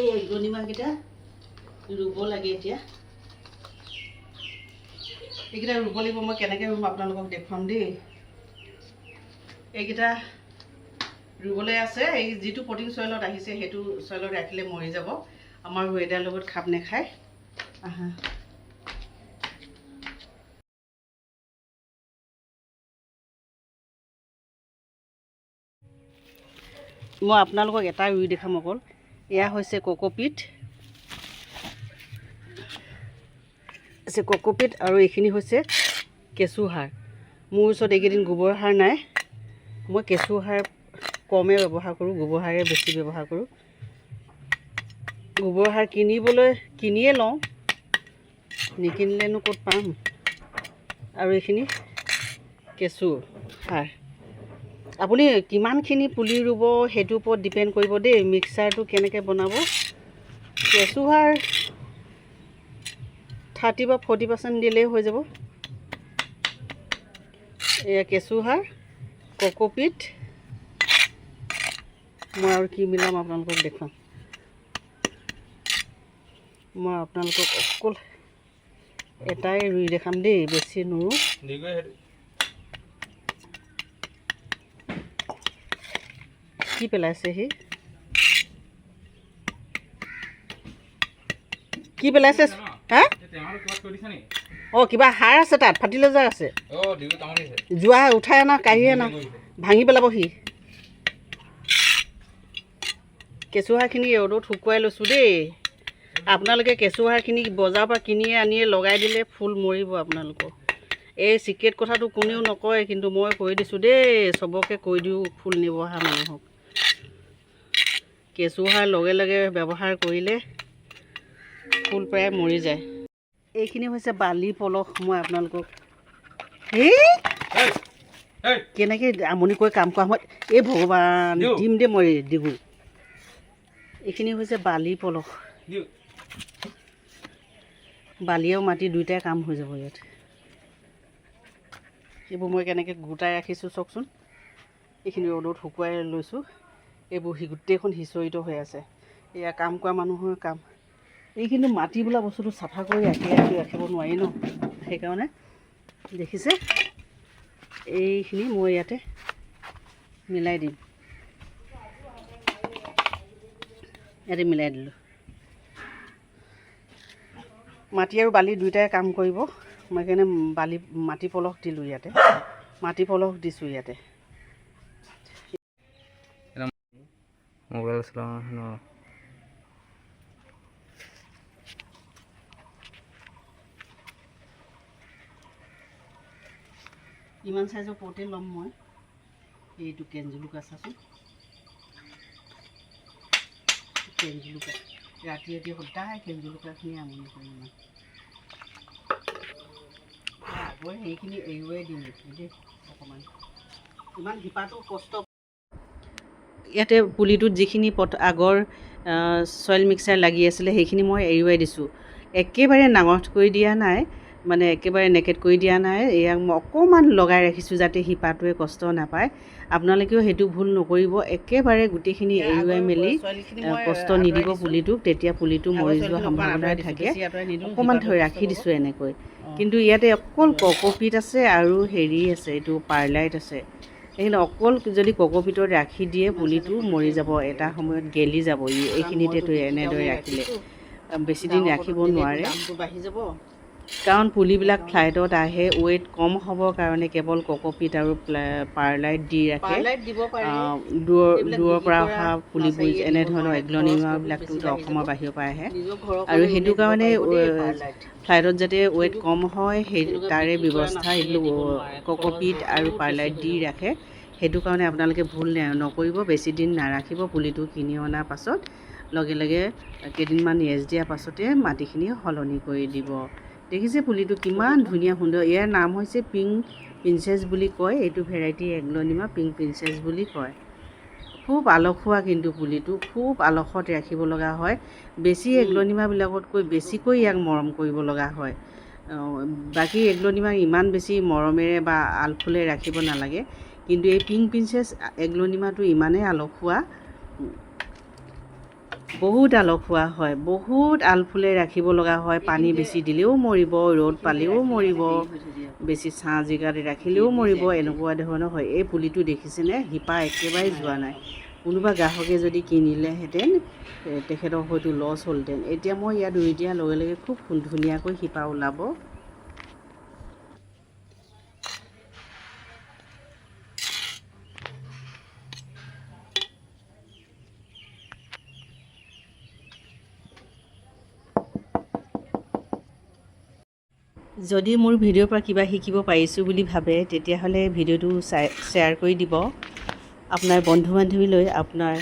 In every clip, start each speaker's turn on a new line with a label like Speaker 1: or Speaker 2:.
Speaker 1: এই এগনিমাকেইটা ৰুব লাগে এতিয়া। এইকেইটা ৰুব লাগিব মই কেনেকৈ ৰুম আপোনালোকক দেখুৱাম দেই। এইকেইটা ৰুবলৈ আছে এই যিটো পটিং চইলত আহিছে সেইটো চইলত ৰাখিলে মৰি যাব। আমাৰ ৱেডাৰ লগত খাপ নেখায়। আহা। মই আপোনালোকক এটা ৰুই দেখাম অকল। এয়া হৈছে কক'পিট। আছে কক'পিট আৰু এইখিনি হৈছে কেঁচু সাৰ। মোৰ ওচৰত এইকেইদিন গোবৰ সাৰ নাই। মই কেঁচু সাৰ কমেই ব্যৱহাৰ কৰোঁ গোবৰ সাৰে বেছি ব্যৱহাৰ কৰোঁ। গোবৰ সাৰ কিনিবলৈ কিনিয়ে লওঁ। নিকিনিলেনো ক'ত পাম? আৰু এইখিনি কেঁচু সাৰ। আপুনি কিমানখিনি পুলি ৰুব সেইটোৰ ওপৰত ডিপেণ্ড কৰিব দেই মিক্সাৰটো কেনেকৈ বনাব। কেঁচু সাৰ থাৰ্টি বা ফৰ্টি পাৰ্চেণ্ট দিলেই হৈ যাব। এয়া কেঁচু সাৰ কক'পিট। মই আৰু কি মিলাম আপোনালোকক দেখুৱাম। মই আপোনালোকক অকল এটাই ৰুই দেখাম দেই বেছি নোৰোঁ। কি পেলাইছে সি? কি পেলাইছে? হা? অঁ কিবা সাৰ আছে তাত ফাৰ্টিলাইজাৰ আছে। যোৱা উঠাই আনা কাঢ়ি আনা ভাঙি পেলাব সি। কেঁচুসাৰখিনি ৰ'দত শুকুৱাই লৈছোঁ দেই। আপোনালোকে কেঁচুসাৰখিনি বজাৰৰ পৰা কিনি আনিয়ে লগাই দিলে ফুল মৰিব আপোনালোকৰ। এই চিক্ৰেট কথাটো কোনেও নকয় কিন্তু মই কৈ দিছোঁ দেই চবকে কৈ দিওঁ ফুল নিব অহা কেঁচুসাৰ লগে লগে ব্যৱহাৰ কৰিলে ফুল প্ৰায় মৰি যায়। এইখিনি হৈছে বালি পলস মই আপোনালোকক কেনেকৈ আমনি কৰি কাম কৰা সময়ত এই ভগৱান। দিম দে মই দিবো এইখিনি হৈছে বালি পলস। বালি আৰু মাটি দুইটাই কাম হৈ যাব ইয়াত। এইবোৰ মই কেনেকৈ গোটাই ৰাখিছোঁ চাওকচোন। এইখিনি ৰ'দত শুকুৱাই লৈছোঁ। এইবোৰ গোটেইখন সিঁচৰিত হৈ আছে। এয়া কাম কৰা মানুহৰ কাম। এইখিনি মাটি বোলা বস্তুটো চাফা কৰি ৰাখি ৰাখি ৰাখিব নোৱাৰি ন? সেইকাৰণে দেখিছে? এইখিনি মই ইয়াতে মিলাই দিম। ইয়াতে মিলাই দিলোঁ। মাটি আৰু বালি দুয়োটাই কাম কৰিব। মই সেইকাৰণে বালি মাটি পলস দিলোঁ ইয়াতে। মাটি পলস দিছোঁ ইয়াতে।
Speaker 2: মোবাইল চলাওঁ ন
Speaker 1: ইমান চাইজৰ পটে ল'ম মই এইটো কেনজুলুকা চাচোন কেনজুলুকা ৰাতি ৰাতি সদায় কেনজুলুকাখিনি আমনি কৰি ইমান আগৰ সেইখিনি এৰুৱাই দিম নেকি দেই অকণমান ইমান শিপাটো কষ্ট ইয়াতে পুলিটোত যিখিনি পট আগৰ চইল মিক্সাৰ লাগি আছিলে সেইখিনি মই এৰুৱাই দিছোঁ। একেবাৰে নাঙঠ কৰি দিয়া নাই মানে একেবাৰে নেকেট কৰি দিয়া নাই এয়াক মই অকণমান লগাই ৰাখিছোঁ যাতে শিপাটোৱে কষ্ট নাপায়। আপোনালোকেও সেইটো ভুল নকৰিব একেবাৰে গোটেইখিনি এৰুৱাই মেলি কষ্ট নিদিব পুলিটোক তেতিয়া পুলিটো মৰি যোৱাৰ সম্ভাৱনা থাকে। অকণমান থৈ ৰাখি দিছোঁ এনেকৈ। কিন্তু ইয়াতে অকল কক'পিট আছে আৰু হেৰি আছে এইটো পাৰ্লাইট আছে। সেইখিনি অকল যদি কক'পিটত ৰাখি দিয়ে পুলিটো মৰি যাব এটা সময়ত গেলি যাব ই- এইখিনিতেতো এনেদৰে ৰাখিলে। বেছিদিন ৰাখিব নোৱাৰে। বাঢ়ি যাব কাৰণ পুলিবিলাক ফ্লাইটত আহে ৱেইট কম হ'বৰ কাৰণে কেৱল কক'পিট আৰু পাৰ্লাইট দি ৰাখে। আহ, দূৰৰ দূৰৰ পৰা অহা পুলিবোৰ এনেধৰণৰ এগ্লনিমাবিলাকতো অসমৰ বাহিৰৰ পৰা আহে। আৰু সেইটো কাৰণে ফ্লাইটত যাতে ৱেইট কম হয় সেই তাৰে ব্যৱস্থা এইটো কক'পিট আৰু পাৰ্লাইট দি ৰাখে। সেইটো কাৰণে আপোনালোকে ভুল নকৰিব বেছি দিন নাৰাখিব পুলিটো কিনি অনাৰ পাছত। লগে লগে কেইদিনমান ৰেষ্ট দিয়াৰ পাছতে মাটিখিনি সলনি কৰি দিব। দেখিছে পুলিটো কিমান ধুনীয়া সুন্দৰ ইয়াৰ নাম হৈছে পিংক প্ৰিঞ্চেছ বুলি কয় এইটো ভেৰাইটি এগ্লনিমা পিংক প্ৰিঞ্চেছ বুলি কয়। খুব আলসুৱা কিন্তু পুলিটো খুব আলসত ৰাখিব লগা হয়। বেছি এগ্লনিমাবিলাকতকৈ বেছিকৈ ইয়াক মৰম কৰিব লগা হয়। বাকী এগ্লনিমাক ইমান বেছি মৰমেৰে বা আলফুলে ৰাখিব নালাগে। কিন্তু এই পিংক প্ৰিঞ্চেছ এগ্লনিমাটো ইমানেই আলসুৱা বহুত আলসুৱা হয় বহুত আলফুলে ৰাখিব লগা হয় পানী বেছি দিলেও মৰিব ৰ'দ পালেও মৰিব বেছি ছাঁ জেগাত ৰাখিলেও মৰিব এনেকুৱা ধৰণৰ হয়। এই পুলিটো দেখিছেনে? শিপা একেবাৰে যোৱা নাই। কোনোবা গ্ৰাহকে যদি কিনিলেহেঁতেন তেখেতৰ হয়তো লছ হ'লহেঁতেন। এতিয়া মই ইয়াত ৰুই দিয়াৰ লগে লগে খুব ধুনীয়াকৈ শিপা ওলাব। যদি মোৰ ভিডিঅ'ৰ পৰা কিবা শিকিব পাৰিছোঁ বুলি ভাবে তেতিয়াহ'লে ভিডিঅ'টো চাই শ্বেয়াৰ কৰি দিব। আপোনাৰ বন্ধু বান্ধৱীলৈ আপোনাৰ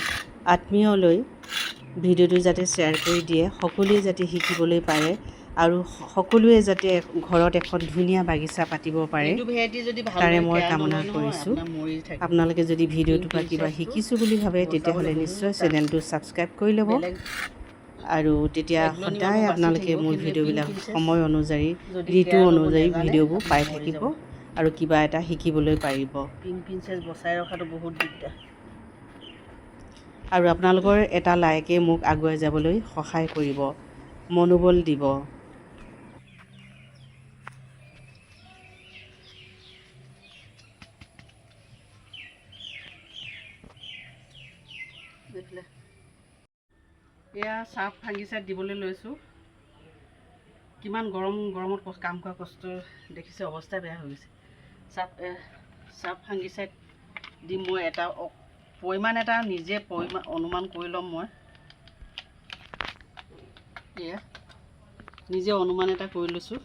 Speaker 1: আত্মীয়লৈ ভিডিঅ'টো যাতে শ্বেয়াৰ কৰি দিয়ে সকলোৱে যাতে শিকিবলৈ পাৰে আৰু সকলোৱে যাতে ঘৰত এখন ধুনীয়া বাগিচা পাতিব পাৰে তাৰে মই কামনা কৰিছোঁ। আপোনালোকে যদি ভিডিঅ'টোৰ পৰা কিবা শিকিছোঁ বুলি ভাবে তেতিয়াহ'লে নিশ্চয় চেনেলটো ছাবস্ক্ৰাইব কৰি ল'ব। আৰু তেতিয়া সদায় আপোনালোকে মোৰ ভিডিঅ'বিলাক সময় অনুযায়ী ঋতু অনুযায়ী ভিডিঅ'বোৰ পাই থাকিব আৰু কিবা এটা শিকিবলৈ পাৰিব।
Speaker 2: পিং পিঞ্চেছ বচাই ৰখাটো বহুত দিগদাৰ।
Speaker 1: আৰু আপোনালোকৰ এটা লাইকে মোক আগুৱাই যাবলৈ সহায় কৰিব। মনোবল দিব। এয়া চাহ ভাঙিচাত দিবলৈ লৈছোঁ। কিমান গৰম গৰমত কাম কৰা কষ্ট দেখিছে অৱস্থা বেয়া হৈ গৈছে। চাপ চাপ ভাঙিচাত দি মই এটা পৰিমাণ এটা নিজে পৰিমাণ অনুমান কৰি ল'ম মই। এয়া নিজে অনুমান এটা কৰি লৈছোঁ।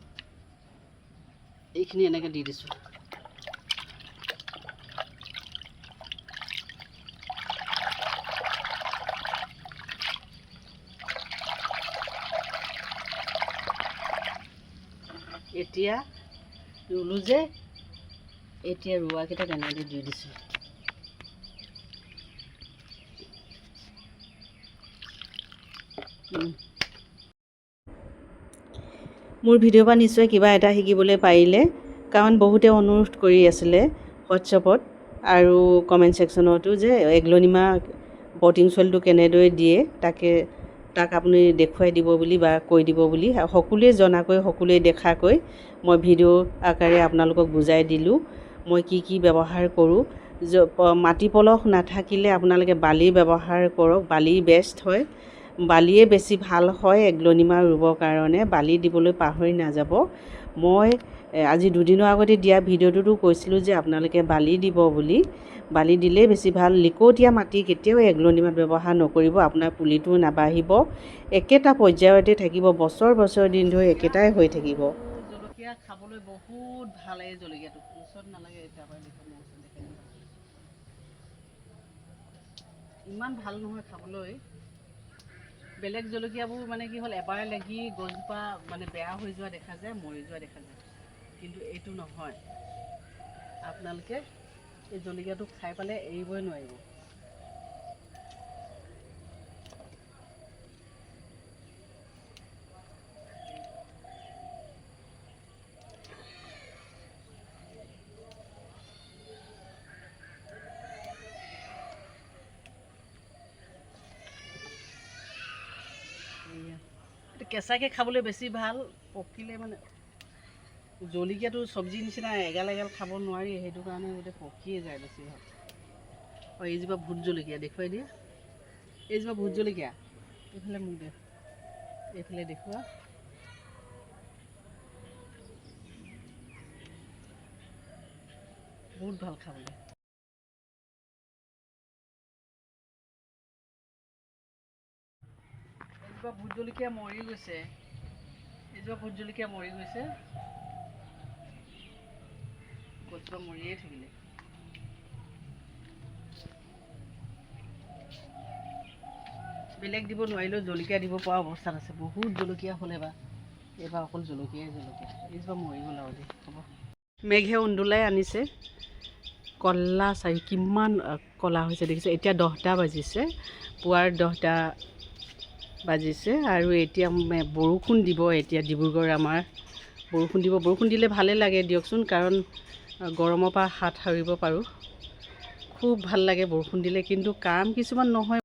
Speaker 1: এইখিনি এনেকৈ দি দিছোঁ। এতিয়া ৰুলোঁ যে, এতিয়া ৰোৱাকেইটা তেনেকৈ দি দিছোঁ। মোৰ ভিডিঅ'ৰ পৰা নিশ্চয় কিবা এটা শিকিবলৈ পাৰিলে, কাৰণ বহুতে অনুৰোধ কৰি আছিলে হোৱাটছএপত আৰু কমেণ্ট ছেকশ্যনতো যে এগ্লনিমা পটিং চইলটো কেনেদৰে দিয়ে, তাকে তাক আপুনি দেখুৱাই দিব বুলি বা কৈ দিব বুলি সকলোৱে জনাকৈ সকলোৱে দেখাকৈ মই ভিডিঅ' আকাৰে আপোনালোকক বুজাই দিলোঁ। মই কি কি ব্যৱহাৰ কৰোঁ। মাটি পলস নাথাকিলে আপোনালোকে বালি ব্যৱহাৰ কৰক। বালি বেষ্ট হয়। বালিয়ে বেছি ভাল হয়। এগ্লনিমা ৰুবৰ কাৰণে বালি দিবলৈ পাহৰি নাযাব। মই আজি দুদিনৰ আগতে দিয়া ভিডিঅ'টোতো কৈছিলোঁ যে আপোনালোকে বালি দিব বুলি। বালি দিলেই বেছি ভাল। লিকটীয়া মাটি কেতিয়াও এগ্লনিমাত ব্যৱহাৰ নকৰিব। আপোনাৰ পুলিটো নাবাঢ়িব। একেটা পৰ্যায়তে থাকিব। বছৰ বছৰ দিন ধৰি একেটাই হৈ থাকিব। জলকীয়া খাবলৈ বহুত ভাল এই জলকীয়াটো। নালাগে। ইমান ভাল নহয় খাবলৈ। বেলেগ জলকীয়াবোৰ মানে কি হ'ল এবাৰ লাগি গছজোপা মানে বেয়া হৈ যোৱা দেখা যায় মৰি যোৱা দেখা যায়। কিন্তু এইটো নহয়। আপোনালোকে এই জলকীয়াটো খাই পালে এৰিবই নোৱাৰিব। কেঁচাকৈ খাবলৈ বেছি ভালো, পকিলে মানে জলকীয়াটো চব্জিৰ নিচিনা এগাল এগাল খাব নোৱাৰি, সেইটো কাৰণে গোটেই পকিয়ে যায় বেছি ভালো অঁ, এইজোপা ভোট জলকীয়া, দেখুৱাই দিয়া। এইজোপা ভোট জলকীয়া? এইফালে মোক দে। এইফালে দেখুওৱা। বহুত ভালো খাবলৈ। এজোপা ভোট জলকীয়া মৰি গৈছে। এজোপা ভোট জলকীয়া মৰি গৈছে। গছজোপা মৰিয়ে থাকিলে বেলেগ দিব নোৱাৰিলেও জলকীয়া দিব পৰা অৱস্থাত আছে। বহুত জলকীয়া হ'ল এবাৰ এইবাৰ অকল জলকীয়াই জলকীয়া। এইজোপা মৰি গ'ল আৰু দেই হ'ব। মেঘে উন্দোলাই আনিছে। কলা চাৰি কিমান কলা হৈছে দেখিছে। এতিয়া দহটা বাজিছে। পুৱাৰ দহটা বাজিছে আৰু এতিয়া বৰষুণ দিব। এতিয়া ডিব্ৰুগড় আমাৰ বৰষুণ দিব। বৰষুণ দিলে ভালেই লাগে দিয়কচোন কাৰণ গৰমৰ পৰা হাত সাৰিব পাৰোঁ। খুব ভাল লাগে বৰষুণ দিলে কিন্তু কাম কিছুমান নহয়।